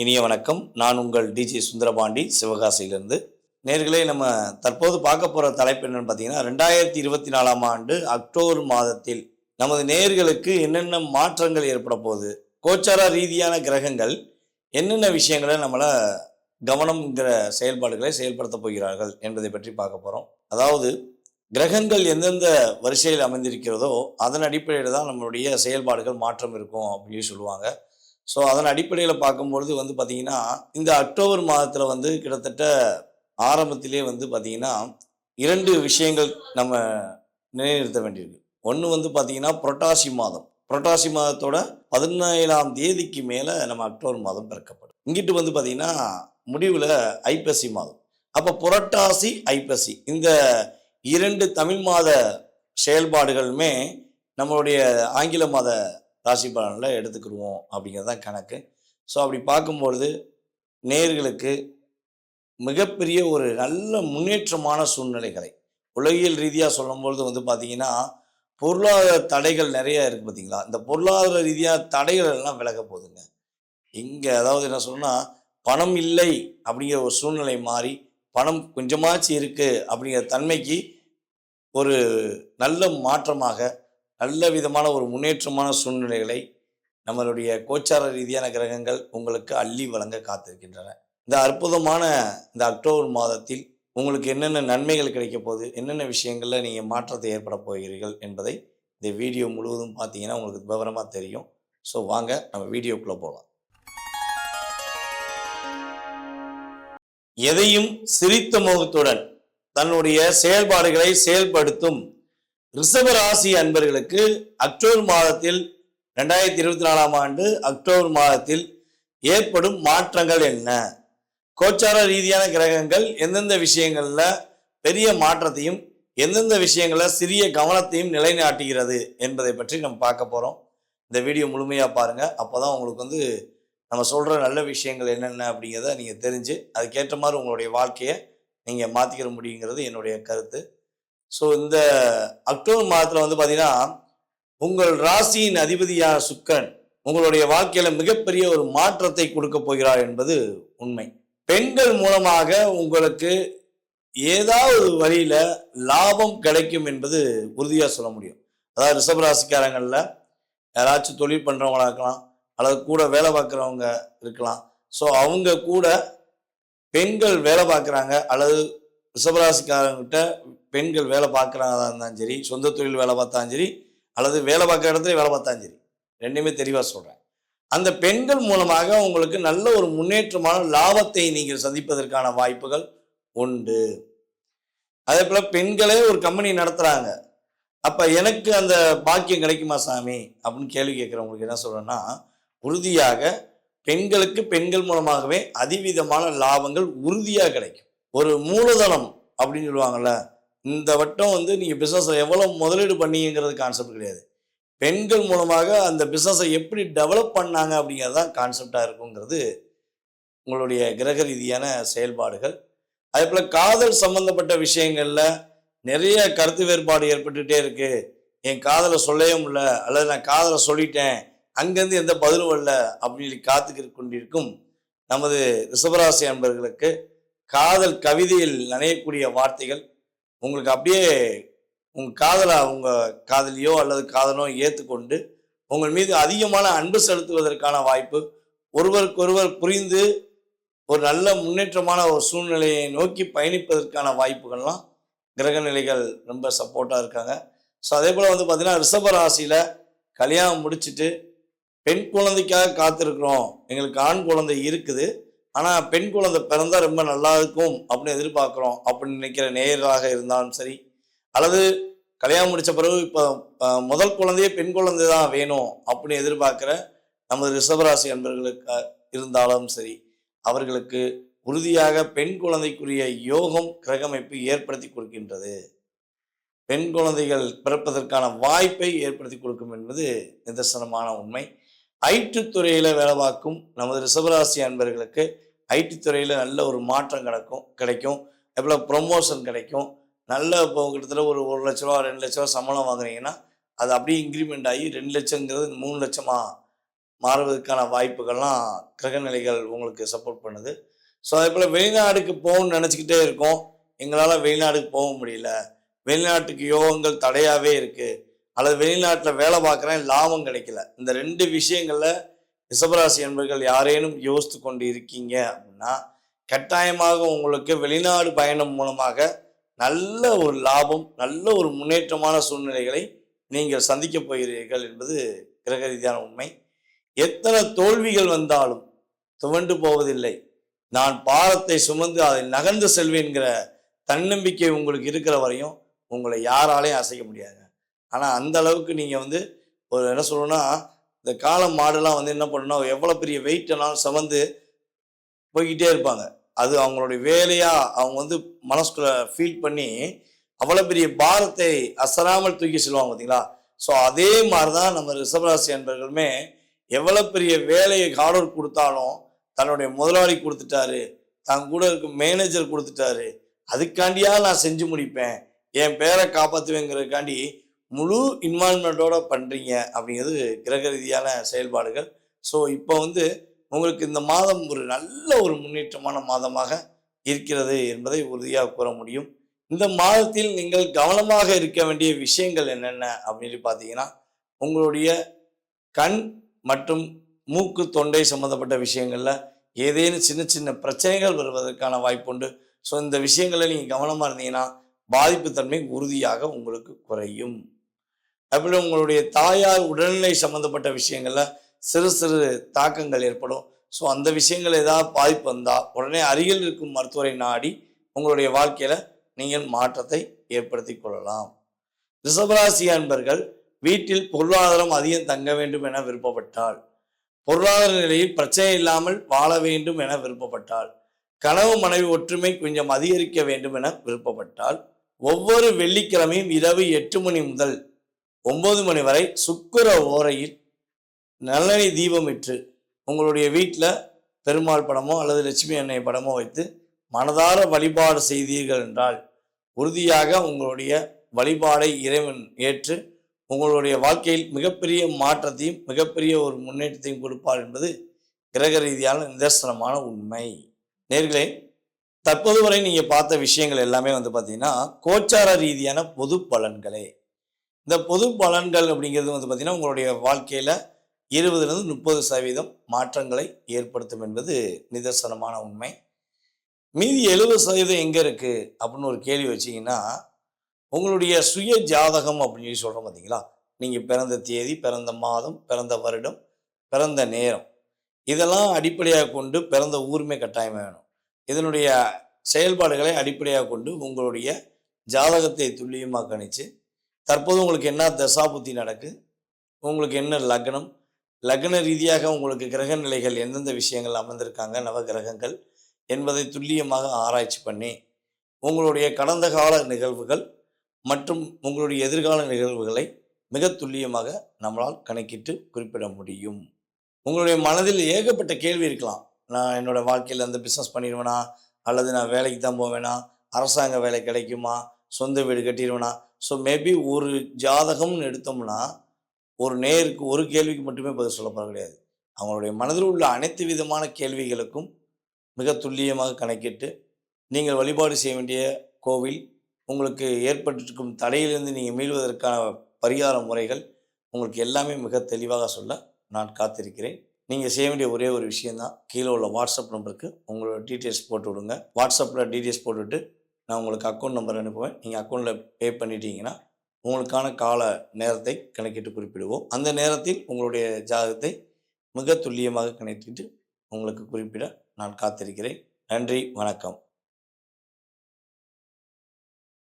இனிய வணக்கம். நான் உங்கள் டிஜே சுந்தரபாண்டி சிவகாசியிலிருந்து. நேர்களே நம்ம தற்போது பார்க்க போகிற தலைப்பு என்னென்னு பார்த்தீங்கன்னா ரெண்டாயிரத்தி இருபத்தி நாலாம் ஆண்டு அக்டோபர் மாதத்தில் நமது நேர்களுக்கு என்னென்ன மாற்றங்கள் ஏற்பட போகுது கோச்சார ரீதியான கிரகங்கள் என்னென்ன விஷயங்களை நம்மளை கவனம்ங்கிற செயல்பாடுகளை செயல்படுத்த போகிறார்கள் என்பதை பற்றி பார்க்க போகிறோம் அதாவது கிரகங்கள் எந்தெந்த வரிசையில் அமைந்திருக்கிறதோ அதன் அடிப்படையில் தான் நம்மளுடைய செயல்பாடுகள் மாற்றம் இருக்கும் அப்படின்னு சொல்லுவாங்க. ஸோ அதன் அடிப்படையில் பார்க்கும்பொழுது வந்து பார்த்திங்கன்னா இந்த அக்டோபர் மாதத்தில் வந்து கிட்டத்தட்ட ஆரம்பத்திலே வந்து பார்த்திங்கன்னா இரண்டு விஷயங்கள் நம்ம நிலைநிறுத்த வேண்டியிருக்கு. ஒன்று வந்து பார்த்திங்கன்னா புரட்டாசி மாதம். புரட்டாசி மாதத்தோட பதினேழாம் தேதிக்கு மேலே நம்ம அக்டோபர் மாதம் பிறக்கப்படும். இங்கிட்டு வந்து பார்த்திங்கன்னா முடிவில் ஐப்பசி மாதம். அப்போ புரட்டாசி ஐப்பசி இந்த இரண்டு தமிழ் மாத செயல்பாடுகளுமே நம்மளுடைய ஆங்கில மாத ராசி பலனில் எடுத்துக்கிடுவோம் அப்படிங்கிறது தான் கணக்கு. ஸோ அப்படி பார்க்கும்பொழுது நேர்களுக்கு மிகப்பெரிய ஒரு நல்ல முன்னேற்றமான சூழ்நிலைகளை உலகியல் ரீதியாக சொல்லும்பொழுது வந்து பார்த்தீங்கன்னா பொருளாதார தடைகள் நிறையா இருக்குது பார்த்தீங்களா? இந்த பொருளாதார ரீதியாக தடைகள் எல்லாம் விலக போகுதுங்க. இங்கே அதாவது என்ன சொல்லணும்னா பணம் இல்லை அப்படிங்கிற ஒரு சூழ்நிலை மாறி பணம் கொஞ்சமாச்சு இருக்குது அப்படிங்கிற தன்மைக்கு ஒரு நல்ல மாற்றமாக நல்ல விதமான ஒரு முன்னேற்றமான சூழ்நிலைகளை நம்மளுடைய கோச்சார ரீதியான கிரகங்கள் உங்களுக்கு அள்ளி வழங்க காத்திருக்கின்றன. இந்த அற்புதமான இந்த அக்டோபர் மாதத்தில் உங்களுக்கு என்னென்ன நன்மைகள் கிடைக்க போகுது என்னென்ன விஷயங்களில் நீங்கள் மாற்றத்தை ஏற்பட போகிறீர்கள் என்பதை இந்த வீடியோ முழுவதும் பார்த்தீங்கன்னா உங்களுக்கு விவரமாக தெரியும். ஸோ வாங்க நம்ம வீடியோக்குள்ளே போகலாம் எதையும் சிரித்த முகத்துடன் தன்னுடைய செயல்பாடுகளை செயல்படுத்தும் ரிஷப ராசி அன்பர்களுக்கு அக்டோபர் மாதத்தில் ரெண்டாயிரத்தி இருபத்தி நாலாம் ஆண்டு அக்டோபர் மாதத்தில் ஏற்படும் மாற்றங்கள் என்ன? கோச்சார ரீதியான கிரகங்கள் எந்தெந்த விஷயங்களில் பெரிய மாற்றத்தையும் எந்தெந்த விஷயங்களில் சிறிய கவனத்தையும் நிலைநாட்டுகிறது என்பதை பற்றி நம்ம பார்க்க போகிறோம் இந்த வீடியோ முழுமையாக பாருங்கள் அப்போ தான் உங்களுக்கு வந்து நம்ம சொல்கிற நல்ல விஷயங்கள் என்னென்ன அப்படிங்கிறத நீங்கள் தெரிஞ்சு அதுக்கேற்ற மாதிரி உங்களுடைய வாழ்க்கையை நீங்கள் மாற்றிக்கிற முடியுங்கிறது என்னுடைய கருத்து. ஸோ இந்த அக்டோபர் மாதத்தில் வந்து பார்த்தீங்கன்னா உங்கள் ராசியின் அதிபதியான சுக்கரன் உங்களுடைய வாழ்க்கையில மிகப்பெரிய ஒரு மாற்றத்தை கொடுக்க போகிறார் என்பது உண்மை. பெண்கள் மூலமாக உங்களுக்கு ஏதாவது வழியில லாபம் கிடைக்கும் என்பது உறுதியாக சொல்ல முடியும். அதாவது ரிஷபராசிக்காரங்களில் யாராச்சும் தொழில் பண்ணுறவங்களா இருக்கலாம் அல்லது கூட வேலை பார்க்குறவங்க இருக்கலாம். ஸோ அவங்க கூட பெண்கள் வேலை பார்க்குறாங்க அல்லது ரிஷபராசிக்காரங்கிட்ட பெண்கள் வேலை பார்க்குறதா இருந்தாலும் சரி சொந்த தொழில் வேலை பார்த்தாலும் சரி அல்லது வேலை பார்க்குற இடத்துல வேலை பார்த்தாலும் சரி ரெண்டுமே தெளிவாக சொல்கிறேன் அந்த பெண்கள் மூலமாக உங்களுக்கு நல்ல ஒரு முன்னேற்றமான லாபத்தை நீங்கள் சந்திப்பதற்கான வாய்ப்புகள் உண்டு. அதே போல் பெண்களே ஒரு கம்பெனி நடத்துகிறாங்க அப்போ எனக்கு அந்த பாக்கியம் கிடைக்குமா சாமி? அப்படின்னு கேள்வி கேட்குறவங்களுக்கு என்ன சொல்கிறேன்னா உறுதியாக பெண்களுக்கு பெண்கள் மூலமாகவே அதிவிதமான லாபங்கள் உறுதியாக கிடைக்கும். ஒரு மூலதனம் அப்படின்னு சொல்லுவாங்கள்ல இந்த வட்டம் வந்து நீங்கள் பிஸ்னஸை எவ்வளோ முதலீடு பண்ணீங்கிறது கான்செப்ட் கிடையாது. பெண்கள் மூலமாக அந்த பிஸ்னஸை எப்படி டெவலப் பண்ணாங்க அப்படிங்கிறது தான் கான்செப்டாக இருக்குங்கிறது உங்களுடைய கிரக ரீதியான செயல்பாடுகள். அதே போல் காதல் சம்மந்தப்பட்ட விஷயங்களில் நிறைய கருத்து வேறுபாடு ஏற்பட்டுகிட்டே இருக்குது என் காதலை சொல்லவே முடியல அல்லது நான் காதலை சொல்லிட்டேன் அங்கேருந்து எந்த பதிலும் வரல அப்படின்னு காத்துக்கிட்டு கொண்டிருக்கும் நமது ரிஷபராசி அன்பர்களுக்கு காதல் கவிதையில் நனையக்கூடிய வார்த்தைகள் உங்களுக்கு அப்படியே உங்கள் காதலை உங்கள் காதலியோ அல்லது காதலோ ஏற்றுக்கொண்டு உங்கள் மீது அதிகமான அன்பு செலுத்துவதற்கான வாய்ப்பு ஒருவருக்கொருவர் புரிந்து ஒரு நல்ல முன்னேற்றமான ஒரு சூழ்நிலையை நோக்கி பயணிப்பதற்கான வாய்ப்புகள்லாம் கிரக நிலைகள் ரொம்ப சப்போர்ட்டாக இருக்காங்க. ஸோ அதே போல் வந்து பார்த்திங்கன்னா ரிஷப ராசியில் கல்யாணம் முடிச்சுட்டு பெண் குழந்தைக்காக காத்திருக்கிறோம். எங்களுக்கு ஆண் குழந்தை இருக்குது. ஆனால் பெண் குழந்தை பிறந்தால் ரொம்ப நல்லா இருக்கும் அப்படின்னு எதிர்பார்க்குறோம். அப்படின்னு நினைக்கிற நேயராக இருந்தாலும் சரி அல்லது கல்யாணம் முடித்த பிறகு இப்போ முதல் குழந்தையே பெண் குழந்தை தான் வேணும் அப்படின்னு எதிர்பார்க்குற நமது ரிஷபராசி அன்பர்களுக்கு இருந்தாலும் சரி அவர்களுக்கு உறுதியாக பெண் குழந்தைக்குரிய யோகம் கிரகமைப்பு ஏற்படுத்தி கொடுக்கின்றது. பெண் குழந்தைகள் பிறப்பதற்கான வாய்ப்பை ஏற்படுத்தி கொடுக்கும் என்பது நிதர்சனமான உண்மை. ஐட்டு துறையில் வேலை பார்க்கும் நமது ரிஷபராசி அன்பர்களுக்கு ஐடி துறையில் நல்ல ஒரு மாற்றம் கிடைக்கும் கிடைக்கும். எவ்வளோ ப்ரொமோஷன் கிடைக்கும். நல்ல இப்போ கிட்டத்தட்ட ஒரு ஒரு லட்ச ரூபா ரெண்டு லட்ச ரூபா சம்பளம் வாங்குறீங்கன்னா அது அப்படியே இன்க்ரிமெண்ட் ஆகி ரெண்டு லட்சங்கிறது மூணு லட்சமாக மாறுவதற்கான வாய்ப்புகள்லாம் கிரகநிலைகள் உங்களுக்கு சப்போர்ட் பண்ணுது. ஸோ அதே போல் வெளிநாடுக்கு போகணும்னு நினச்சிக்கிட்டே இருக்கோம். எங்களால் வெளிநாடுக்கு போக முடியல. வெளிநாட்டுக்கு யோகங்கள் தடையாகவே இருக்குது அல்லது வெளிநாட்டில் வேலை பார்க்குறேன் லாபம் கிடைக்கல. இந்த ரெண்டு விஷயங்களில் ரிஷபராசி என்பர்கள் யாரேனும் யோசித்து கொண்டு இருக்கீங்க அப்படின்னா கட்டாயமாக உங்களுக்கு வெளிநாடு பயணம் மூலமாக நல்ல ஒரு லாபம் நல்ல ஒரு முன்னேற்றமான சூழ்நிலைகளை நீங்கள் சந்திக்க போகிறீர்கள் என்பது கிரக ரீதியான உண்மை. எத்தனை தோல்விகள் வந்தாலும் துவண்டு போவதில்லை. நான் பாரத்தை சுமந்து அதை நகர்ந்து செல்வேன்கிற தன்னம்பிக்கை உங்களுக்கு இருக்கிற வரையும் உங்களை யாராலையும் அசைக்க முடியாது ஆனால் அந்த அளவுக்கு நீங்கள் வந்து ஒரு என்ன சொல்லணும்னா இந்த காளை மாடுலாம் வந்து என்ன பண்ணணும் எவ்வளோ பெரிய வெயிட்டெல்லாம் சுமந்து போய்கிட்டே இருப்பாங்க. அது அவங்களுடைய வேலையாக அவங்க வந்து மனசுக்குள்ள ஃபீல் பண்ணி அவ்வளோ பெரிய பாரத்தை அசராமல் தூக்கி செல்வாங்க பார்த்தீங்களா ஸோ அதே மாதிரி தான் நம்ம ரிஷபராசி என்பர்களுமே எவ்வளோ பெரிய வேலையை கார்டர் கொடுத்தாலும் தன்னுடைய முதலாளி கொடுத்துட்டாரு தன் கூட இருக்க மேனேஜர் கொடுத்துட்டாரு அதுக்காண்டியாக நான் செஞ்சு முடிப்பேன் என் பேரை காப்பாற்றுவேங்கிறதுக்காண்டி முழு இன்வால்மெண்ட்டோட பண்ணுறீங்க அப்படிங்கிறது கிரக ரீதியான செயல்பாடுகள். ஸோ இப்போ வந்து உங்களுக்கு இந்த மாதம் ஒரு நல்ல ஒரு முன்னேற்றமான மாதமாக இருக்கிறது என்பதை உறுதியாக கூற முடியும். இந்த மாதத்தில் நீங்கள் கவனமாக இருக்க வேண்டிய விஷயங்கள் என்னென்ன அப்படின்னு பார்த்தீங்கன்னா உங்களுடைய கண் மற்றும் மூக்கு தொண்டை சம்மந்தப்பட்ட விஷயங்களில் ஏதேனும் சின்ன சின்ன பிரச்சனைகள் வருவதற்கான வாய்ப்புண்டு ஸோ இந்த விஷயங்களில் நீங்கள் கவனமாக இருந்தீங்கன்னா பாதிப்பு தன்மை உறுதியாக உங்களுக்கு குறையும். அப்படி உங்களுடைய தாயார் உடல்நிலை சம்மந்தப்பட்ட விஷயங்களில் சிறு சிறு தாக்கங்கள் ஏற்படும். ஸோ அந்த விஷயங்கள் ஏதாவது பாதிப்பு வந்தால் உடனே அருகில் இருக்கும் மருத்துவரை நாடி உங்களுடைய வாழ்க்கையில் நீங்கள் மாற்றத்தை ஏற்படுத்தி கொள்ளலாம். ரிஷபராசி அன்பர்கள் வீட்டில் பொருளாதாரம் அதிகம் தங்க வேண்டும் என விருப்பப்பட்டால் பொருளாதார நிலையில் பிரச்சனை இல்லாமல் வாழ வேண்டும் என விருப்பப்பட்டால் கனவு மனைவி ஒற்றுமை கொஞ்சம் அதிகரிக்க வேண்டும் என விருப்பப்பட்டால் ஒவ்வொரு வெள்ளிக்கிழமையும் இரவு எட்டு மணி முதல் ஒம்பது மணி வரை சுக்கிர ஓரையில் நல்லெண்ணெய் தீபமிட்டு உங்களுடைய வீட்டில் பெருமாள் படமோ அல்லது லட்சுமி அன்னை படமோ வைத்து மனதார வழிபாடு செய்தீர்கள் என்றால் உறுதியாக உங்களுடைய வழிபாடை இறைவன் ஏற்று உங்களுடைய வாழ்க்கையில் மிகப்பெரிய மாற்றத்தையும் மிகப்பெரிய ஒரு முன்னேற்றத்தையும் கொடுப்பார் என்பது கிரக ரீதியான நிதர்சனமான உண்மை. நேர்களே தற்போது வரை நீங்கள் பார்த்த விஷயங்கள் எல்லாமே வந்து பார்த்தீங்கன்னா கோச்சார ரீதியான பொது பலன்களே. இந்த பொது பலன்கள் அப்படிங்கிறது வந்து பார்த்திங்கன்னா உங்களுடைய வாழ்க்கையில் இருபதுலேருந்து முப்பது சதவீதம் மாற்றங்களை ஏற்படுத்தும் என்பது நிதர்சனமான உண்மை. மீதி எழுபது சதவீதம் எங்கே இருக்குது அப்படின்னு ஒரு கேள்வி வச்சிங்கன்னா உங்களுடைய சுய ஜாதகம் அப்படின்னு சொல்லி சொல்கிறோம் பார்த்தீங்களா நீங்கள் பிறந்த தேதி பிறந்த மாதம் பிறந்த வருடம் பிறந்த நேரம். இதெல்லாம் அடிப்படையாக கொண்டு பிறந்த ஊருமே கட்டாயம் வேணும். இதனுடைய செயல்பாடுகளை அடிப்படையாக கொண்டு உங்களுடைய ஜாதகத்தை துல்லியமாக கணிச்சு தற்போது உங்களுக்கு என்ன தசாபுத்தி நடக்கு? உங்களுக்கு என்ன லக்னம்? லக்ன ரீதியாக உங்களுக்கு கிரக நிலைகள் எந்தெந்த விஷயங்கள் அமர்ந்திருக்காங்க? நவ கிரகங்கள் என்பதை துல்லியமாக ஆராய்ச்சி பண்ணி உங்களுடைய கடந்த கால நிகழ்வுகள் மற்றும் உங்களுடைய எதிர்கால நிகழ்வுகளை மிக துல்லியமாக நம்மளால் கணக்கிட்டு குறிப்பிட முடியும். உங்களுடைய மனதில் ஏகப்பட்ட கேள்வி இருக்கலாம். நான் என்னோடய வாழ்க்கையில் அந்த பிஸ்னஸ் பண்ணிடுவேனா? அல்லது நான் வேலைக்கு தான் போவேனா? அரசாங்க வேலை கிடைக்குமா? சொந்த வீடு கட்டிடுவேனா? ஸோ மேபி ஒரு ஜாதகம்னு எடுத்தோம்னா ஒரு நேருக்கு ஒரு கேள்விக்கு மட்டுமே பதில் சொல்லப்பட கிடையாது. அவங்களுடைய மனதில் உள்ள அனைத்து விதமான கேள்விகளுக்கும் மிக துல்லியமாக கணக்கிட்டு நீங்கள் வழிபாடு செய்ய வேண்டிய கோவில் உங்களுக்கு ஏற்பட்டிருக்கும் தடையிலிருந்து நீங்கள் மீள்வதற்கான பரிகார முறைகள் உங்களுக்கு எல்லாமே மிக தெளிவாக சொல்ல நான் காத்திருக்கிறேன். நீங்கள் செய்ய வேண்டிய ஒரே ஒரு விஷயந்தான் கீழே உள்ள வாட்ஸ்அப் நம்பருக்கு உங்களோட டீட்டெயில்ஸ் போட்டு விடுங்க. வாட்ஸ்அப்பில் டீட்டெயில்ஸ் போட்டுவிட்டு நான் உங்களுக்கு அக்கௌண்ட் நம்பர் அனுப்புவேன். நீங்கள் அக்கௌண்ட்டில் பே பண்ணிட்டீங்கன்னா உங்களுக்கான கால நேரத்தை கணக்கிட்டு குறிப்பிடுவோம். அந்த நேரத்தில் உங்களுடைய ஜாதகத்தை மிக துல்லியமாக கணக்கிட்டு உங்களுக்கு குறிப்பிட நான் காத்திருக்கிறேன். நன்றி வணக்கம்.